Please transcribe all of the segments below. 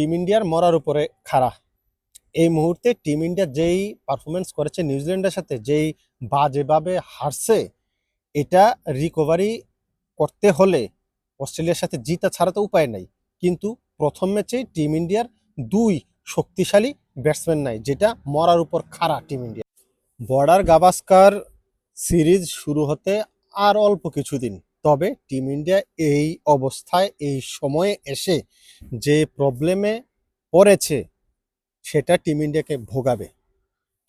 Team ইন্ডিয়ার মরার উপরে খাড়া। এই মুহূর্তে টিম ইন্ডিয়া যেই পারফরমেন্স করেছে নিউজিল্যান্ডের সাথে, যেই বাজেভাবে হারছে, এটা রিকভারি করতে হলে অস্ট্রেলিয়ার সাথে জিতা ছাড়া তো উপায় নাই। কিন্তু প্রথম ম্যাচে টিম ইন্ডিয়ার দুই শক্তিশালী ব্যাটসম্যান নাই, যেটা মরার উপর খাড়া team India. Border Gavaskar series শুরু হতে আর অল্প কিছুদিন। তবে টিম ইন্ডিয়া এই অবস্থায়, এই সময়ে এসে যে প্রবলেমে পড়েছে, সেটা টিম ইন্ডিয়াকে ভোগাবে।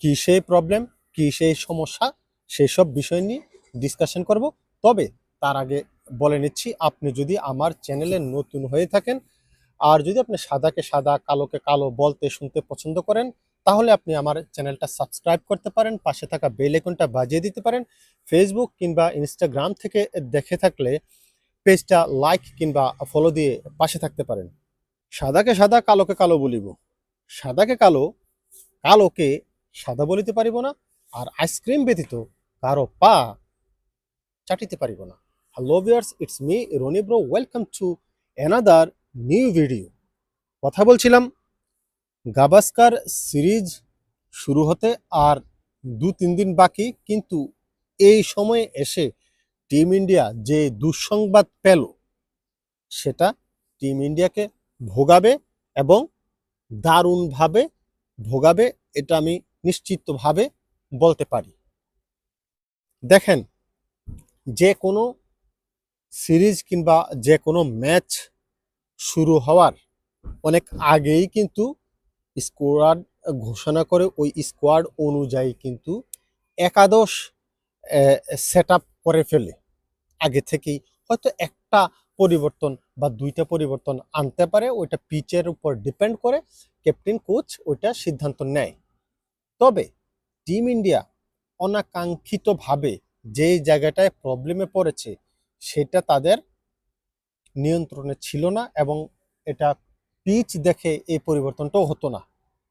কি সেই প্রবলেম কি সেই সমস্যা সেই সব বিষয় নিয়ে ডিসকাশন করব। তবে তার আগে বলে নিচ্ছি, আপনি যদি আমার চ্যানেলে নতুন হয়ে থাকেন, আর যদি আপনি সাদাকে সাদা, কালোকে কালো বলতে শুনতে পছন্দ করেন তাহলে আপনি আমার চ্যানেলটা সাবস্ক্রাইব করতে পারেন, পাশে থাকা বেল আইকনটা বাজিয়ে দিতে পারেন। ফেসবুক কিংবা ইনস্টাগ্রাম থেকে দেখে থাকলে পেজটা লাইক কিংবা ফলো দিয়ে পাশে থাকতে পারেন। সাদাকে সাদা, কালোকে কালো বলিব। সাদাকে কালো, কালোকে সাদা বলিতে পারিব না আর আইসক্রিম ব্যতীত কারও পা চাটিতে পারিব না। Hello viewers it's me Roni bro welcome to another new video কথা বলছিলাম গাভাস্কার সিরিজ শুরু হতে আর দু তিন দিন বাকি, কিন্তু এই সময়ে এসে টিম ইন্ডিয়া যে দুঃসংবাদ পেল, সেটা টিম ইন্ডিয়াকে ভোগাবে এবং দারুণভাবে ভোগাবে, এটা আমি নিশ্চিতভাবে বলতে পারি। দেখেন, যে কোনো সিরিজ কিংবা যে কোনো ম্যাচ শুরু হওয়ার অনেক আগেই কিন্তু স্কোয়াড ঘোষণা করে ওই স্কোয়াড অনুযায়ী কিন্তু একাদশ সেট করে ফেলে। আগে থেকেই হয়তো একটা পরিবর্তন বা দুইটা পরিবর্তন আনতে পারে, ওইটা পিচের উপর ডিপেন্ড করে ক্যাপ্টেন, কোচ ওইটা সিদ্ধান্ত নেয়। তবে টিম ইন্ডিয়া অনাকাঙ্ক্ষিতভাবে যেই জায়গাটায় প্রবলেমে পড়েছে, সেটা তাদের নিয়ন্ত্রণে ছিল না এবং এটা পিচ দেখে এই পরিবর্তনটাও হতো না।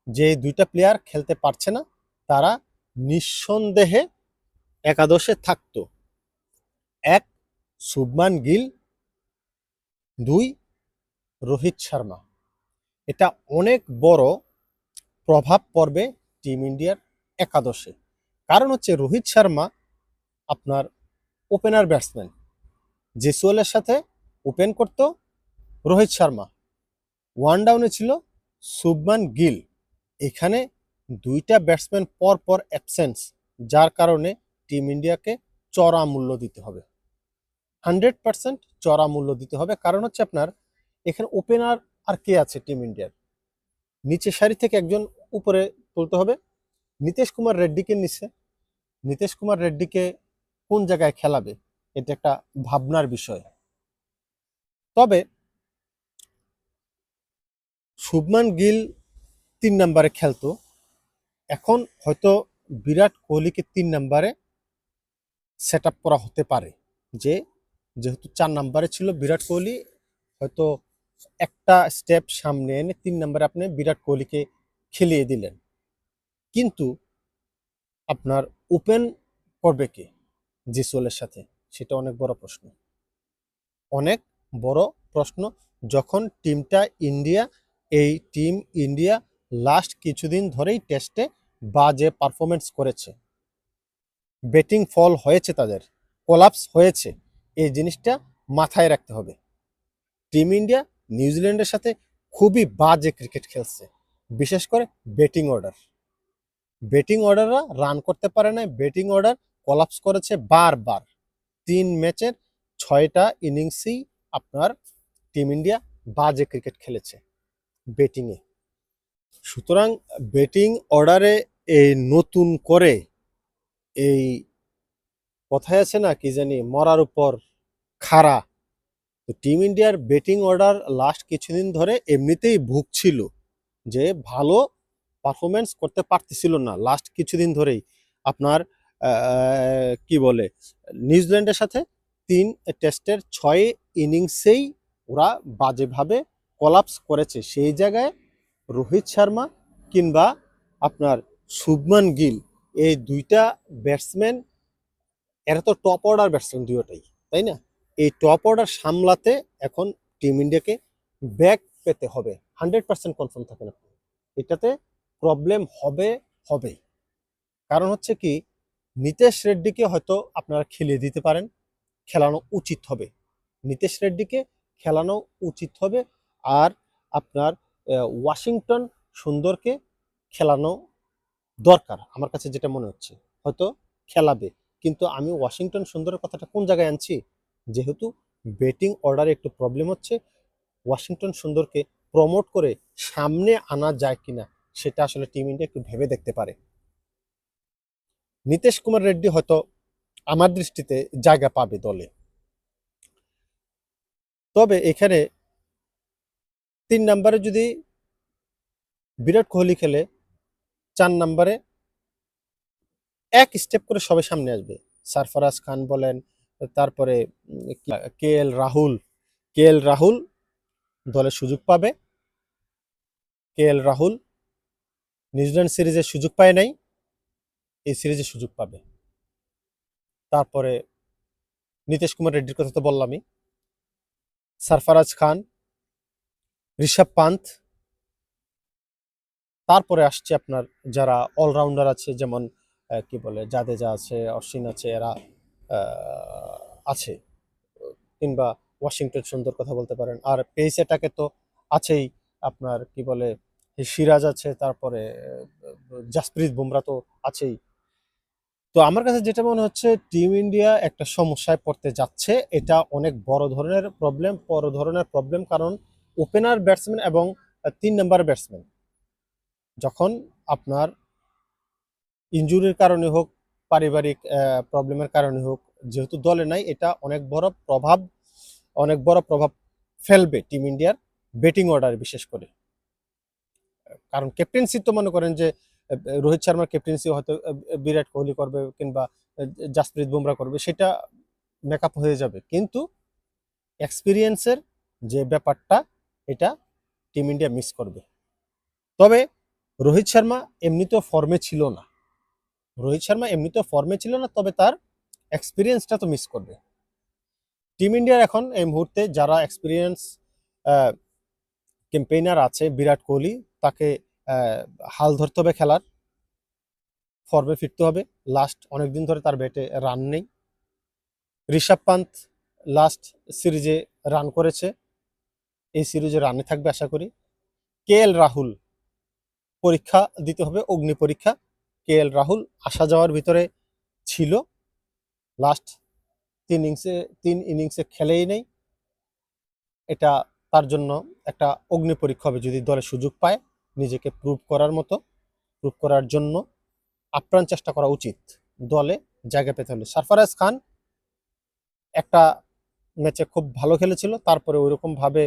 যে দুইটা প্লেয়ার খেলতে পারছে না, তারা নিঃসন্দেহে একাদশে থাকতো। এক, শুভমান গিল, দুই, রোহিত শর্মা। এটা অনেক বড় প্রভাব পড়বে টিম ইন্ডিয়ার একাদশে। কারণ হচ্ছে রোহিত শর্মা আপনার ওপেনার ব্যাটসম্যান জেসুয়ালের সাথে ওপেন করত রোহিত শর্মা। ওয়ান ডাউনে ছিল শুভমান গিল। এখানে দুইটা ব্যাটসম্যান পর পর অ্যাবসেন্স যার কারণে টিম ইন্ডিয়াকে চড়া মূল্য দিতে হবে। হান্ড্রেড পার্সেন্ট চড়া মূল্য দিতে হবে। কারণ হচ্ছে আপনার, এখানে ওপেনার আর কে আছে টিম ইন্ডিয়ার নিচে সারি থেকে একজন উপরে তুলতে হবে। নীতিশ কুমার রেড্ডিকে নিচে নীতিশ কুমার রেড্ডিকে কোন জায়গায় খেলাবে? এটা একটা ভাবনার বিষয়। তবে শুভমান গিল তিন নাম্বারে খেলতো। এখন হয়তো বিরাট কোহলিকে তিন নাম্বারে সেট করা হতে পারে। যে যেহেতু চার নাম্বারে ছিল বিরাট কোহলি, হয়তো একটা স্টেপ সামনে এনে তিন নাম্বারে আপনি বিরাট কোহলিকে খেলিয়ে দিলেন। কিন্তু আপনার ওপেন করবে কে জিসোলের সাথে? সেটা অনেক বড় প্রশ্ন। অনেক বড় প্রশ্ন। যখন টিমটা ইন্ডিয়া এই টিম ইন্ডিয়া লাস্ট কিছুদিন ধরেই টেস্টে বাজে পারফরমেন্স করেছে। ব্যাটিং ফল হয়েছে তাদের, কোলাপস হয়েছে, এই জিনিসটা মাথায় রাখতে হবে। টিম ইন্ডিয়া নিউজিল্যান্ডের সাথে খুবই বাজে ক্রিকেট খেলছে, বিশেষ করে ব্যাটিং অর্ডার। ব্যাটিং অর্ডাররা রান করতে পারে না ব্যাটিং অর্ডার কলাপস করেছে বারবার। তিন ম্যাচের ছয়টা ইনিংসেই আপনার টিম ইন্ডিয়া বাজে ক্রিকেট খেলেছে। ব্যাটিংয়ে সুতরাং ব্যাটিং অর্ডারে এই নতুন করে এই কথায় আছে না কি জানি, মরার উপর খাড়া। তো টিম ইন্ডিয়ার ব্যাটিং অর্ডার লাস্ট কিছুদিন ধরে এমনিতেই ভুগছিল যে ভালো পারফরমেন্স করতে পারতেছিল না। লাস্ট কিছুদিন ধরেই আপনার কি বলে, নিউজিল্যান্ডের সাথে তিন টেস্টের ছয় ইনিংসেই ওরা বাজেভাবে কলাপস করেছে, সেই জায়গায় রোহিত শর্মা কিংবা আপনার শুভমান গিল, এই দুইটা ব্যাটসম্যান এরা তো টপ অর্ডার ব্যাটসম্যান দুইটাই, তাই না? এই টপ অর্ডার সামলাতে এখন টিম ইন্ডিয়াকে ব্যাক পেতে হবে। হান্ড্রেড পার্সেন্ট কনফার্ম থাকেন আপনি। এটাতে প্রবলেম হবে হবে কারণ হচ্ছে কি, নিতেশ রেড্ডিকে হয়তো আপনারা খেলিয়ে দিতে পারেন, খেলানো উচিত হবে। নিতেশ রেড্ডিকে খেলানো উচিত হবে আর আপনার ওয়াশিংটন সুন্দরকে খেলানো দরকার আমার কাছে যেটা মনে হচ্ছে। হয়তো খেলাবে, কিন্তু আমি ওয়াশিংটন সুন্দরের কথাটা কোন জায়গায় আনছি? যেহেতু ব্যাটিং অর্ডারে একটু প্রবলেম হচ্ছে, ওয়াশিংটন সুন্দরকে প্রমোট করে সামনে আনা যায় কিনা সেটা আসলে টিম ইন্ডিয়া একটু ভেবে দেখতে পারে। নীতিশ কুমার রেড্ডি হয়তো আমার দৃষ্টিতে জায়গা পাবে দলে। তবে এখানে তিন নম্বরে যদি বিরাট কোহলি খেলে, চার নম্বরে এক স্টেপ করে সবাই সামনে আসবে। সারফরাজ খান বলেন, তারপরে কে এল রাহুল কে এল রাহুল দলে সুযোগ পাবে। কে এল রাহুল নিউজিল্যান্ড সিরিজে সুযোগ পায় নাই, এই সিরিজে সুযোগ পাবে। তারপরে নীতিশ কুমার রেড্ডির কথা তো বললামই। সারফরাজ খান ঋষভ পান্ত তারপরে আসছে আপনার যারা অলরাউন্ডার আছে, যেমন কি বলে, জাদেজা আছে, অশ্বিন আছে, এরা আছে। কিংবা ওয়াশিংটন সুন্দর কথা বলতে পারেন। আর পেস এটাকে তো আছেই। আপনার কি বলে, সিরাজ আছে, তারপরে, জাসপ্রীত বুমরা তো আছেই। তো আমার কাছে যেটা মনে হচ্ছে টিম ইন্ডিয়া একটা সমস্যায় পড়তে যাচ্ছে। এটা অনেক বড় ধরনের প্রবলেম বড় ধরনের প্রবলেম কারণ ওপেনার ব্যাটসম্যান এবং তিন নম্বর ব্যাটসম্যান। যখন আপনার ইনজুরির কারণে হোক, পারিবারিক প্রবলেমের কারণে হোক, যেহেতু দলে নাই, এটা অনেক বড় প্রভাব, অনেক বড় প্রভাব ফেলবে টিম ইন্ডিয়ার ব্যাটিং অর্ডার বিশেষ করে। কারণ ক্যাপ্টেন্সি তো মনে করেন যে, রোহিত শর্মার ক্যাপ্টেন্সি হয়তো বিরাট কোহলি করবে কিংবা জাসপ্রীত বুমরা করবে, সেটা মেকআপ হয়ে যাবে। কিন্তু এক্সপিরিয়েন্সের যে ব্যাপারটা এটা টিম ইন্ডিয়া মিস করবে। তবে রোহিত শর্মা এমনিতেও ফর্মে ছিল না। রোহিত শর্মা এমনিতেও ফর্মে ছিল না, তবে তার এক্সপিরিয়েন্সটা তো মিস করবে। টিম ইন্ডিয়ার এখন এই মুহূর্তে যারা এক্সপিরিয়েন্স ক্যাম্পেইনার আছে, বিরাট কোহলি, তাকে হাল ধরতে হবে খেলার। ফর্মে ফিরতে হবে। লাস্ট অনেকদিন ধরে তার ব্যাটে রান নেই। ঋষভ পান্ত লাস্ট সিরিজে রান করেছে। এই সিরিজে রানে থাকবে আশা করি। কে এল রাহুল পরীক্ষা দিতে হবে, অগ্নি পরীক্ষা। কে এল রাহুল আসা যাওয়ার ভিতরে ছিল। লাস্ট তিন ইনিংসে তিন ইনিংসে খেলেই নেই। এটা তার জন্য একটা অগ্নি পরীক্ষা হবে যদি দলে সুযোগ পায়, নিজেকে প্রুভ করার মতো। প্রুভ করার জন্য আপ্রাণ চেষ্টা করা উচিত দলে জায়গা পেতে হলে। সারফারাজ খান একটা ম্যাচে খুব ভালো খেলেছিল, তারপরে ওইরকম ভাবে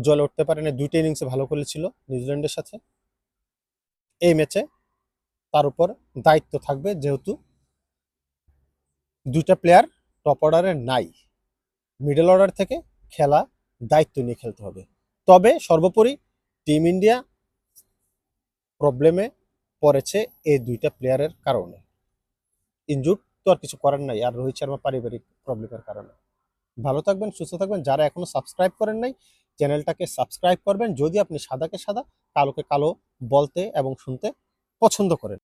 জলে উঠতে পারেনি দুইটা ইনিংসে ভালো করেছিল নিউজিল্যান্ডের সাথে। এই ম্যাচে তার উপর দায়িত্ব থাকবে যেহেতু দুইটা প্লেয়ার টপ অর্ডারে নাই। মিডল অর্ডার থেকে খেলা দায়িত্ব নিয়ে খেলতে হবে। তবে সর্বোপরি টিম ইন্ডিয়া প্রবলেমে পড়েছে এই দুইটা প্লেয়ারের কারণে। ইনজুর তো আর কিছু করার নাই। আর রোহিত শর্মা পারিবারিক প্রবলেমের কারণে। ভালো থাকবেন, সুস্থ থাকবেন। যারা এখনও সাবস্ক্রাইব করেন নাই চ্যানেলটাকে সাবস্ক্রাইব করবেন। যদি আপনি সাদাকে সাদা কালোকে কালো বলতে এবং শুনতে পছন্দ করেন।